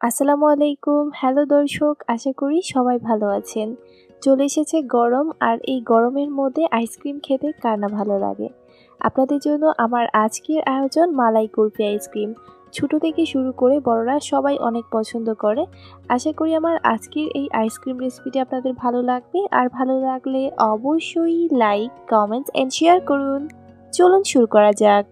আসসালামু আলাইকুম। হ্যালো দর্শক, আশা করি সবাই ভালো আছেন। চলে এসেছে গরম আর এই গরমের মধ্যে আইসক্রিম খেতে কার না ভালো লাগে। আপনাদের জন্য আমার আজকের আয়োজন মালাই কুলফি আইসক্রিম। ছোটো থেকে শুরু করে বড়রা সবাই অনেক পছন্দ করে। আশা করি আমার আজকের এই আইসক্রিম রেসিপিটি আপনাদের ভালো লাগবে। আর ভালো লাগলে অবশ্যই লাইক, কমেন্টস অ্যান্ড শেয়ার করুন। চলুন শুরু করা যাক।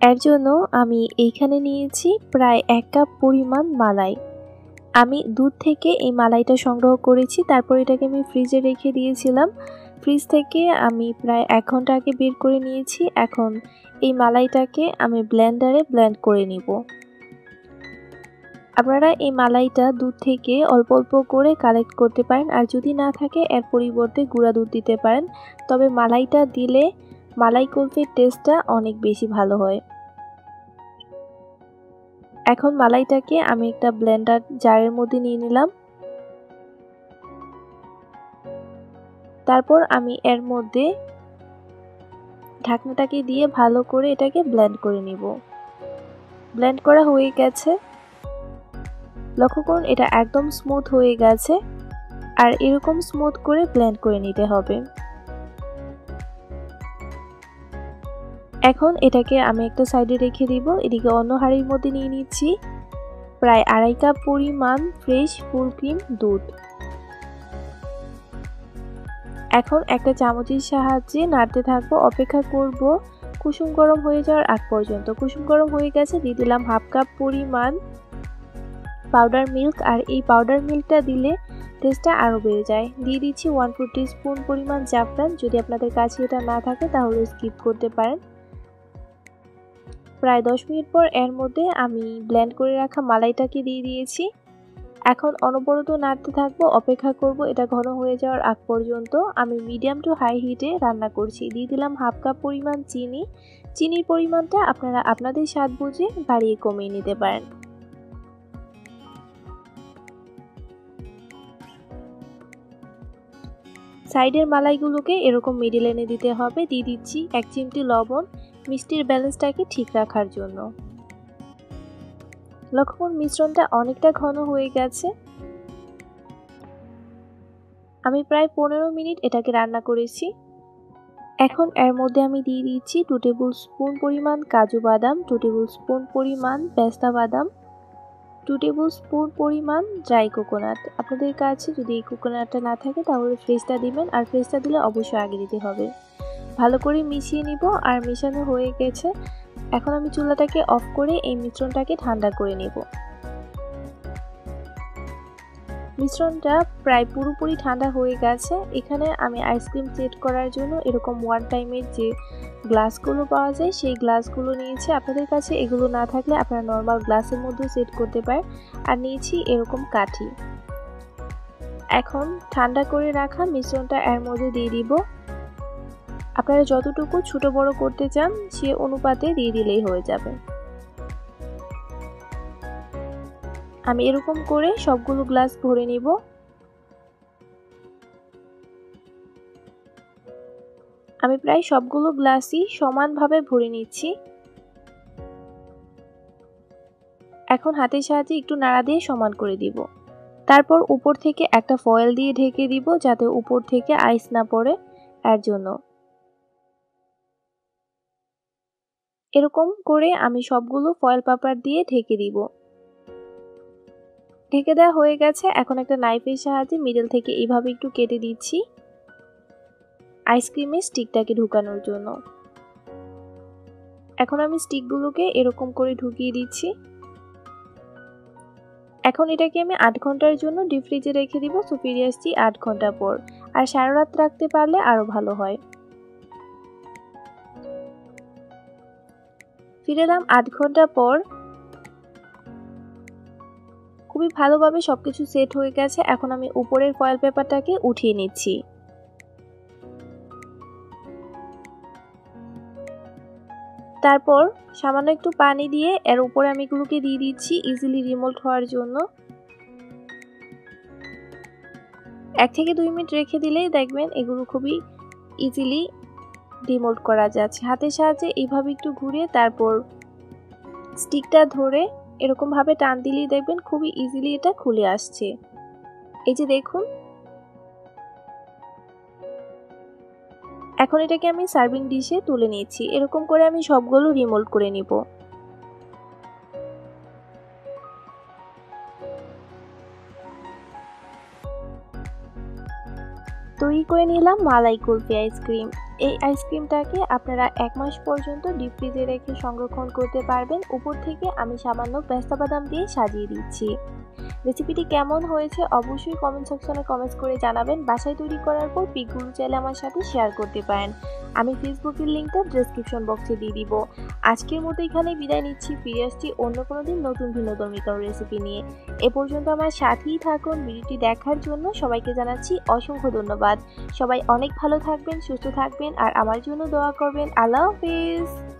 এর জন্য আমি এইখানে নিয়েছি প্রায় এক কাপ পরিমাণ মালাই। আমি দুধ থেকে এই মালাইটা সংগ্রহ করেছি, তারপর এটাকে আমি ফ্রিজে রেখে দিয়েছিলাম। ফ্রিজ থেকে আমি প্রায় এক ঘণ্টা আগে বের করে নিয়েছি, এখন এই মালাইটাকে আমি ব্লেন্ডারে ব্লেন্ড করে নিব। আপনারা এই মালাইটা দুধ থেকে অল্প অল্প করে কালেক্ট করতে পারেন, আর যদি না থাকে এর পরিবর্তে গুঁড়া দুধ দিতে পারেন। তবে মালাইটা দিলে মালাই কুলফির টেস্টটা অনেক বেশি ভালো হয়। এখন মালাইটাকে আমি একটা ব্লেন্ডার জারের মধ্যে নিয়ে নিলাম। তারপর আমি এর মধ্যে ঢাকনাটাকে দিয়ে ভালো করে এটাকে ব্লেন্ড করে নিব। ব্লেন্ড করা হয়ে গেছে। লক্ষ্য করুন, এটা একদম স্মুথ হয়ে গেছে। আর এরকম স্মুথ করে ব্লেন্ড করে নিতে হবে। এখন এটাকে আমি একটা সাইডে রেখে দিব, এদিকে অন্য হাঁড়ির মধ্যে নিয়ে নিচ্ছি। প্রায় আড়াই কাপ পরিমাণ ফ্রেশ ফুল ক্রিম দুধ। এখন একটা চামচের সাহায্যে নাড়তে থাকব, অপেক্ষা করব কুসুম গরম হয়ে যাওয়ার আগ পর্যন্ত। কুসুম গরম হয়ে গেছে, দিয়ে দিলাম হাফ কাপ পরিমাণ পাউডার মিল্ক আর এই পাউডার মিল্কটা দিলে টেস্টটা আরও বেড়ে যায়। দিয়ে দিচ্ছি ওয়ান ফোর স্পুন পরিমাণ জাফরান। যদি আপনাদের কাছে এটা না থাকে, তাহলে স্কিপ করতে পারেন। প্রায় দশ মিনিট পর এর মধ্যে আমি ব্ল্যান্ড করে রাখা মালাইটাকে দিয়ে দিয়েছি। এখন অনবরত নাড়তে থাকব, অপেক্ষা করব, এটা ঘন হয়ে যাওয়ার আগ পর্যন্ত। আমি মিডিয়াম টু হাই হিটে রান্না করছি। দিয়ে দিলাম হাফ কাপ পরিমাণ চিনি। চিনির পরিমাণটা আপনারা আপনাদের স্বাদ বুঝে বাড়িয়ে কমিয়ে নিতে পারেন। সাইডের মালাইগুলোকে এরকম মিডিল এনে দিতে হবে। দিয়ে দিচ্ছি এক চিমটি লবণ। মিষ্টির ব্যালেন্সটাকে ঠিক রাখার জন্য। লক্ষ্মণ মিশ্রণটা অনেকটা ঘন হয়ে গেছে। আমি প্রায় পনেরো মিনিট এটাকে রান্না করেছি। এখন এর মধ্যে আমি দিয়ে দিচ্ছি টু টেবিল স্পুন পরিমাণ কাজু বাদাম টু টেবিল স্পুন পরিমাণ পেস্তা বাদাম। টু টেবিল স্পুন পরিমাণ ড্রাই কোকোনাট আপনাদের কাছে যদি এই কোকোনাটটা না থাকে, তাহলে ফ্রেশটা দিবেন, আর ফ্রেশটা দিলে অবশ্যই আগে দিতে হবে। ভালো করে মিশিয়ে নিব, আর মেশানো হয়ে গেছে। এখন আমি চুলাটাকে অফ করে এই মিশ্রণটাকে ঠান্ডা করে নেব। মিশ্রণটা প্রায় পুরোপুরি ঠান্ডা হয়ে গেছে। এখানে আমি আইসক্রিম সেট করার জন্য এরকম ওয়ান টাইমের যে গ্লাসগুলো পাওয়া যায়, সেই গ্লাসগুলো নিয়েছি। আপনাদের কাছে এগুলো না থাকলে আপনারা নর্মাল গ্লাসের মধ্যে সেট করতে পারেন। আর নিয়েছি এরকম কাঠি। এখন ঠান্ডা করে রাখা মিশ্রণটা এর মধ্যে দিয়ে দিব। আপনারা যতটুকু ছোট বড় করতে চান, সে অনুপাতে দিয়ে দিলেই হয়ে যাবে। আমি এরকম করে সবগুলো গ্লাস ভরে নিব। আমি প্রায় সবগুলো গ্লাসই সমানভাবে ভরে নিচ্ছি। এখন হাতের সাহায্যে একটু নাড়া দিয়ে সমান করে দিব। তারপর উপর থেকে একটা ফয়েল দিয়ে ঢেকে দিব যাতে উপর থেকে আইস না পড়ে, এর জন্য। এরকম করে আমি সবগুলো ফয়েল পেপার দিয়ে ঢেকে দিব। ঢেকে দেওয়া হয়ে গেছে, এখন একটা নাইফের সাহায্যে মিডল থেকে এইভাবে একটু কেটে দিচ্ছি। আইসক্রিমের স্টিকটাকে ঢুকানোর জন্য। এখন আমি স্টিকগুলোকে এরকম করে ঢুকিয়ে দিচ্ছি। এখন এটাকে আমি আট ঘণ্টার জন্য ডিপ ফ্রিজে রেখে দিব ফিরে আসছি আট ঘণ্টা পর। আর সারা রাত রাখতে পারলে আরও ভালো হয়। ফিরে এলাম আট ঘণ্টা পর। খুবই ভালোভাবে সবকিছু সেট হয়ে গেছে। এখন আমি উপরের ফয়েল পেপারটাকে উঠিয়ে নিচ্ছি। তারপর সামান্য একটু পানি দিয়ে এর উপরে আমি এগুলোকে দিয়ে দিচ্ছি ইজিলি রিমোল্ট হওয়ার জন্য। এক থেকে দুই মিনিট রেখে দিলেই দেখবেন এগুলো খুবই ইজিলি ডিমোল্ড করা যাচ্ছে। হাতের সাহায্যে এইভাবে একটু ঘুরিয়ে তারপর স্টিকটা ধরে এরকমভাবে টান দিলেই দেখবেন খুবই ইজিলি এটা খুলে আসছে। এই যে দেখুন এখন এটাকে আমি সার্ভিং ডিশে তুলে নিয়েছি। এরকম করে আমি সবগুলো রিমোল্ড করে নিব। তৈরি করে নিলাম মালাই কুলফি আইসক্রিম এই আইসক্রিমটাকে আপনারা এক মাস পর্যন্ত ডিপ ফ্রিজে রেখে সংরক্ষণ করতে পারবেন। উপর থেকে আমি সামান্য পেস্তা বাদাম দিয়ে সাজিয়ে দিচ্ছি। রেসিপিটি কেমন হয়েছে অবশ্যই কমেন্ট সেকশনে কমেন্টস করে জানাবেন। বাসায় তৈরি করার পর পিকগুলো চাইলে আমার সাথে শেয়ার করতে পারেন। আমি ফেসবুকের লিঙ্কটা ডিসক্রিপশন বক্সে দিয়ে দিব। আজকের মতো এখানে বিদায় নিচ্ছি, ফিরে আসছি অন্য কোনো দিন নতুন ভিন্নধর্মী কোনো রেসিপি নিয়ে। এ পর্যন্ত আমার সাথেই থাকুন, ভিডিওটি দেখার জন্য সবাইকে জানাচ্ছি অসংখ্য ধন্যবাদ। সবাই অনেক ভালো থাকবেন, সুস্থ থাকবেন, আর আমার জন্য দোয়া করবেন। আল্লাহ হাফিজ।